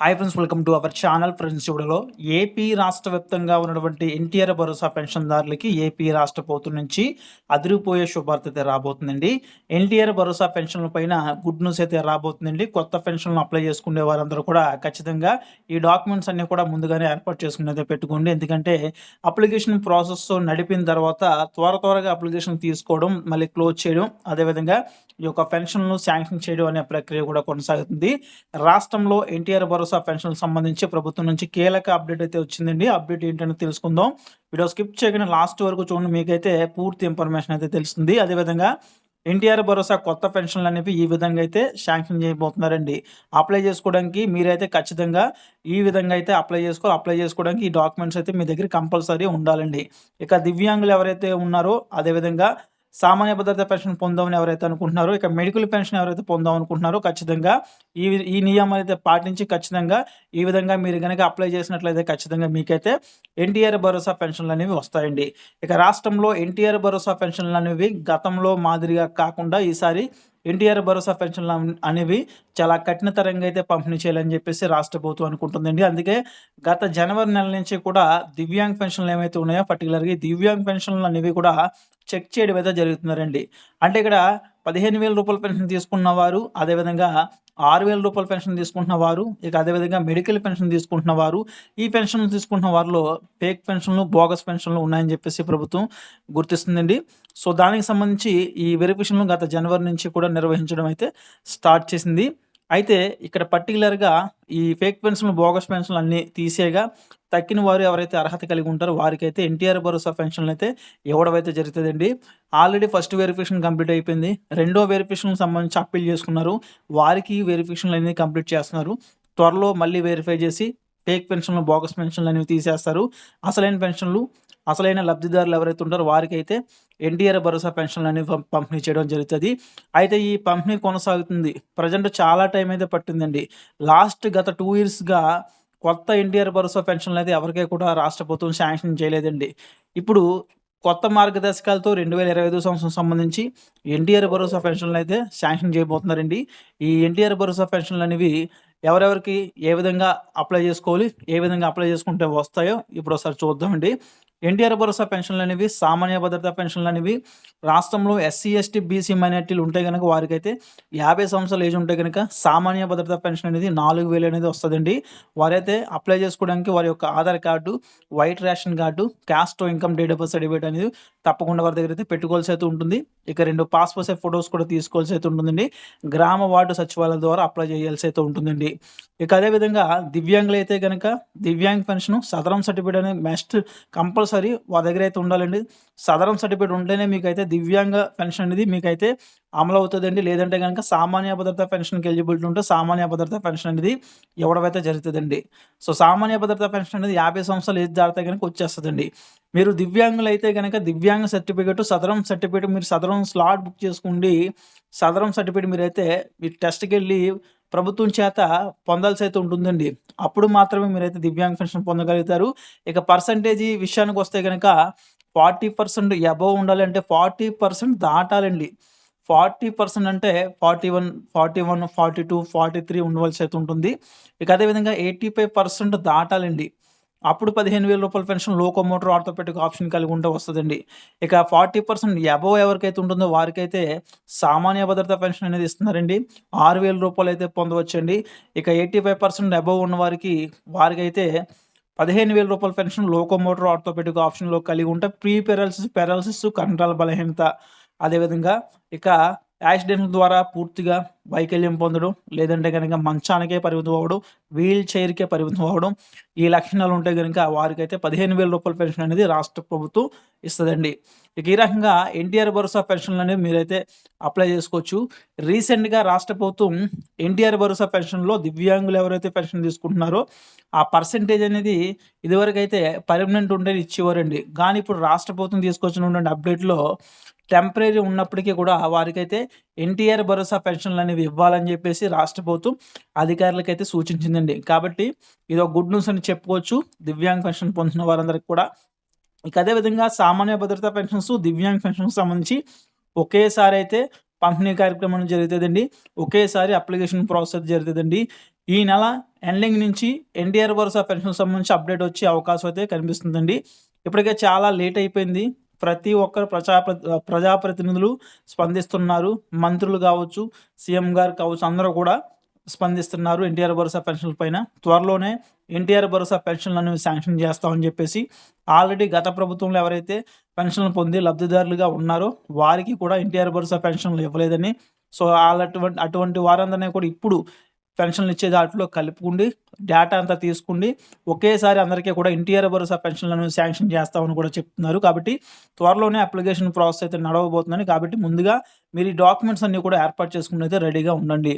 Hi friends welcome to our channel friends చూడలో AP రాష్ట్ర వ్యాప్తంగా ఉన్నటువంటి ఎన్టీఆర్ భరోసా పెన్షన్దారులకి ఏపీ రాష్ట్ర ప్రభుత్వం నుంచి అదిరిపోయే శుభార్త అయితే రాబోతుందండి. ఎన్టీఆర్ భరోసా పెన్షన్ల పైన గుడ్ న్యూస్ అయితే రాబోతుందండి. కొత్త పెన్షన్లు అప్లై చేసుకునే వారందరూ కూడా ఖచ్చితంగా ఈ డాక్యుమెంట్స్ అన్నీ కూడా ముందుగానే ఏర్పాటు చేసుకునేది పెట్టుకోండి. ఎందుకంటే అప్లికేషన్ ప్రాసెస్ నడిపిన తర్వాత త్వర త్వరగా అప్లికేషన్ తీసుకోవడం మళ్ళీ క్లోజ్ చేయడం అదేవిధంగా ఈ యొక్క పెన్షన్లు శాంక్షన్ చేయడం అనే ప్రక్రియ కూడా కొనసాగుతుంది. రాష్ట్రంలో ఎన్టీఆర్ భరోసా భరోసా పెన్షన్ సంబంధించి ప్రభుత్వం నుంచి కీలక అప్డేట్ అయితే వచ్చిందండి. అప్డేట్ ఏంటని తెలుసుకుందాం. వీడియో స్కిప్ చేయకుండా లాస్ట్ వరకు చూడండి మీకైతే పూర్తి ఇన్ఫర్మేషన్ అయితే తెలుస్తుంది. అదేవిధంగా ఎన్టీఆర్ భరోసా కొత్త పెన్షన్లు అనేవి ఈ విధంగా అయితే శాంక్షన్ చేయబోతున్నారండి. అప్లై చేసుకోవడానికి మీరైతే ఖచ్చితంగా ఈ విధంగా అయితే అప్లై చేసుకోవాలి అప్లై చేసుకోవడానికి ఈ డాక్యుమెంట్స్ అయితే మీ దగ్గర కంపల్సరీ ఉండాలండి. ఇక దివ్యాంగులు ఎవరైతే ఉన్నారో అదేవిధంగా సామాన్య భద్రత పెన్షన్ పొందామని ఎవరైతే అనుకుంటున్నారో ఇక మెడికల్ పెన్షన్ ఎవరైతే పొందాం అనుకుంటున్నారో ఖచ్చితంగా ఈ ఈ నియమం అయితే పాటించి ఖచ్చితంగా ఈ విధంగా మీరు కనుక అప్లై చేసినట్లయితే ఖచ్చితంగా మీకైతే ఎన్టీఆర్ భరోసా పెన్షన్లు అనేవి వస్తాయండి. ఇక రాష్ట్రంలో ఎన్టీఆర్ భరోసా పెన్షన్లు అనేవి గతంలో మాదిరిగా కాకుండా ఈసారి ఎన్టీఆర్ భరోసా పెన్షన్లు అనేవి చాలా కఠినతరంగా అయితే పంపిణీ చేయాలని చెప్పేసి రాష్ట్ర ప్రభుత్వం అనుకుంటుందండి. అందుకే గత జనవరి నెల నుంచి కూడా దివ్యాంగ్ పెన్షన్లు ఏమైతే ఉన్నాయో పర్టికులర్గా దివ్యాంగ్ పెన్షన్లు అనేవి కూడా చెక్ చేయడం అయితే జరుగుతున్నారండి అంటే ఇక్కడ పదిహేను వేల రూపాయల పెన్షన్ తీసుకున్న వారు అదేవిధంగా ఆరు వేల రూపాయల పెన్షన్ తీసుకుంటున్న వారు ఇక అదేవిధంగా మెడికల్ పెన్షన్ తీసుకుంటున్న వారు ఈ పెన్షన్ తీసుకుంటున్న వారిలో ఫేక్ పెన్షన్లు బోగస్ పెన్షన్లు ఉన్నాయని చెప్పేసి ప్రభుత్వం గుర్తిస్తుందండి. సో దానికి సంబంధించి ఈ వెరిఫికేషన్లు గత జనవరి నుంచి కూడా నిర్వహించడం అయితే స్టార్ట్ చేసింది. అయితే ఇక్కడ పర్టికులర్గా ఈ ఫేక్ పెన్షన్లు బోగస్ పెన్షన్లు అన్నీ తీసేయగా తక్కిన వారు ఎవరైతే అర్హత కలిగి ఉంటారో వారికైతే ఎన్టీఆర్ భరోసా పెన్షన్లు అయితే ఇవ్వడమైతే జరుగుతుందండి. ఆల్రెడీ ఫస్ట్ వెరిఫికేషన్ కంప్లీట్ అయిపోయింది. రెండో వెరిఫికేషన్కి సంబంధించి అప్పీల్ చేసుకున్నారు. వారికి వెరిఫికేషన్లు అనేది కంప్లీట్ చేస్తున్నారు. త్వరలో మళ్ళీ వెరిఫై చేసి ఫేక్ పెన్షన్లు బోగస్ పెన్షన్లు అనేవి తీసేస్తారు. అసలైన పెన్షన్లు అసలైన లబ్ధిదారులు ఎవరైతే ఉంటారో వారికి అయితే ఎన్టీఆర్ భరోసా పెన్షన్లు అనేవి పంపిణీ చేయడం జరుగుతుంది. అయితే ఈ పంపిణీ కొనసాగుతుంది. ప్రజెంట్ చాలా టైం అయితే పట్టిందండి. లాస్ట్ గత టూ ఇయర్స్గా కొత్త ఎన్టీఆర్ భరోసా పెన్షన్లు అయితే ఎవరికీ కూడా రాష్ట్ర ప్రభుత్వం శాంక్షన్ చేయలేదండి. ఇప్పుడు కొత్త మార్గదర్శకాలతో రెండు వేల ఇరవై ఐదు సంవత్సరం సంబంధించి ఎన్టీఆర్ భరోసా పెన్షన్లు అయితే శాంక్షన్ చేయబోతున్నారండి. ఈ ఎన్టీఆర్ భరోసా పెన్షన్లు అనేవి ఎవరెవరికి ఏ విధంగా అప్లై చేసుకోవాలి ఏ విధంగా అప్లై చేసుకుంటే వస్తాయో ఇప్పుడు ఒకసారి చూద్దామండి. ఎన్టీఆర్ భరోసా పెన్షన్లు అనేవి సామాన్య భద్రతా పెన్షన్లు అనేవి రాష్ట్రంలో ఎస్సీ ఎస్టీ బీసీ మైనార్టీలు ఉంటే కనుక వారికైతే యాభై సంవత్సరాల ఏజ్ ఉంటే కనుక సామాన్య భద్రతా పెన్షన్ అనేది నాలుగు వేలు అనేది వస్తుందండి. వారైతే అప్లై చేసుకోవడానికి వారి యొక్క Aadhaar card white ration card caste income date of birth certificate అనేది తప్పకుండా వారి దగ్గర అయితే పెట్టుకోవాల్సి అయితే ఉంటుంది. ఇక రెండు పాస్పోర్ట్ సైజ్ ఫొటోస్ కూడా తీసుకోవాల్సి అయితే ఉంటుందండి. గ్రామ వార్డు సచివాలయం ద్వారా అప్లై చేయాల్సి అయితే ఉంటుందండి. ఇక అదేవిధంగా దివ్యాంగులు అయితే కనుక దివ్యాంగ్ పెన్షన్ సదరం సర్టిఫికేట్ అనేది మెస్ట్ కంపల్సరీ వారి దగ్గర అయితే ఉండాలండి. సదరం సర్టిఫికేట్ ఉంటేనే మీకైతే దివ్యాంగ పెన్షన్ అనేది మీకైతే అమలు అవుతుందండి. లేదంటే కనుక సామాన్య భద్రత పెన్షన్కి ఎలిజిబిలిటీ ఉంటే సామాన్య భద్రత పెన్షన్ అనేది ఇవ్వడం జరుగుతుందండి. సో సామాన్య భద్రత పెన్షన్ అనేది యాభై సంవత్సరాలు ఏజ్ దాటితే కనుక వచ్చేస్తుందండి. మీరు దివ్యాంగులు అయితే కనుక దివ్యాంగ సర్టిఫికేట్ సదరం సర్టిఫికేట్ మీరు సదరం స్లాట్ బుక్ చేసుకోండి సదరం సర్టిఫికేట్ మీరైతే మీరు టెస్ట్కి వెళ్ళి ప్రభుత్వం చేత పొందాల్సి అయితే ఉంటుందండి. అప్పుడు మాత్రమే మీరైతే దివ్యాంగ పెన్షన్ పొందగలుగుతారు. ఇక పర్సంటేజీ విషయానికి వస్తే కనుక ఫార్టీ పర్సెంట్ అబవ్ ఉండాలంటే ఫార్టీ పర్సెంట్ దాటాలండి. ఫార్టీ పర్సెంట్ అంటే forty one forty one forty two forty three ఉండవలసి అయితే ఉంటుంది. ఇక అదేవిధంగా ఎయిటీ ఫైవ్ పర్సెంట్ దాటాలండి. అప్పుడు పదిహేను వేల రూపాయల పెన్షన్ లోకోమోటర్ ఆర్థోపెటిక్ ఆప్షన్ కలిగి ఉంటే వస్తుందండి. ఇక ఫార్టీ పర్సెంట్ అబవ్ ఎవరికైతే ఉంటుందో వారికైతే సామాన్య భద్రత పెన్షన్ అనేది ఇస్తున్నారండి. ఆరు వేల రూపాయలు అయితే పొందవచ్చండి. ఇక ఎయిటీ ఫైవ్ పర్సెంట్ అబవ్ ఉన్న వారికి వారికైతే పదిహేను వేల రూపాయల పెన్షన్ లోకోమోటర్ ఆర్థోపెడిక్ ఆప్షన్లో కలిగి ఉంటే ప్రీ పెరాలసిస్ పెరాలసిస్ కంట్రాల్ బలహీనత అదేవిధంగా ఇక యాక్సిడెంట్ ద్వారా పూర్తిగా వైకల్యం పొందడం లేదంటే కనుక మంచానికే పరిమితం అవ్వడం వీల్ చైర్కే పరిమితం అవ్వడం. ఈ లక్షణాలు ఉంటే కనుక వారికైతే పదిహేను వేల రూపాయల పెన్షన్ అనేది రాష్ట్ర ప్రభుత్వం ఇస్తుందండి. ఇక ఈ రకంగా ఎన్టీఆర్ భరోసా పెన్షన్లు అనేవి మీరైతే అప్లై చేసుకోవచ్చు. రీసెంట్గా రాష్ట్ర ప్రభుత్వం ఎన్టీఆర్ భరోసా పెన్షన్లో దివ్యాంగులు ఎవరైతే పెన్షన్ తీసుకుంటున్నారో ఆ పర్సంటేజ్ అనేది ఇదివరకు అయితే పర్మనెంట్ ఉండేది ఇచ్చేవారండి. కానీ ఇప్పుడు రాష్ట్ర ప్రభుత్వం తీసుకొచ్చినటువంటి అప్డేట్లో టెంపరీ ఉన్నప్పటికీ కూడా వారికైతే ఎన్టీఆర్ భరోసా పెన్షన్లు అనేవి ఇవ్వాలని చెప్పేసి రాష్ట్ర ప్రభుత్వం అధికారులకైతే సూచించిందండి. కాబట్టి ఇది ఒక గుడ్ న్యూస్ అని చెప్పుకోవచ్చు. దివ్యాంగ్ పెన్షన్ పొందిన వారందరికీ కూడా. ఇక అదేవిధంగా సామాన్య భద్రతా పెన్షన్స్ దివ్యాంగ్ పెన్షన్స్ సంబంధించి ఒకేసారి అయితే పంపిణీ కార్యక్రమం జరుగుతుందండి. ఒకేసారి అప్లికేషన్ ప్రాసెస్ జరుగుతుందండి. ఈ నెల ఎండింగ్ నుంచి ఎన్టీఆర్ భరోసా పెన్షన్ సంబంధించి అప్డేట్ వచ్చే అవకాశం అయితే కనిపిస్తుందండి. ఇప్పటికే చాలా లేట్ అయిపోయింది. ప్రతి ఒక్కరు ప్రజా ప్రజాప్రతినిధులు స్పందిస్తున్నారు. మంత్రులు కావచ్చు సీఎం గారు కావచ్చు అందరూ కూడా స్పందిస్తున్నారు ఎన్టీఆర్ భరోసా పెన్షన్ల పైన. త్వరలోనే ఎన్టీఆర్ భరోసా పెన్షన్లను శాంక్షన్ చేస్తామని చెప్పేసి ఆల్రెడీ గత ప్రభుత్వంలో ఎవరైతే పెన్షన్లు పొంది లబ్ధిదారులుగా ఉన్నారో వారికి కూడా ఎన్టీఆర్ భరోసా పెన్షన్లు ఇవ్వలేదని. సో అటువంటి అటువంటి వారందరినీ కూడా ఇప్పుడు పెన్షన్లు ఇచ్చే దాంట్లో కలుపుకుండి డేటా అంతా తీసుకుండి ఒకేసారి అందరికీ కూడా ఎన్టీఆర్ భరోసా పెన్షన్లను శాంక్షన్ చేస్తామని కూడా చెప్తున్నారు. కాబట్టి త్వరలోనే అప్లికేషన్ ప్రాసెస్ అయితే నడవబోతుందని. కాబట్టి ముందుగా మీరు ఈ డాక్యుమెంట్స్ అన్నీ కూడా ఏర్పాటు చేసుకుని అయితే రెడీగా ఉండండి.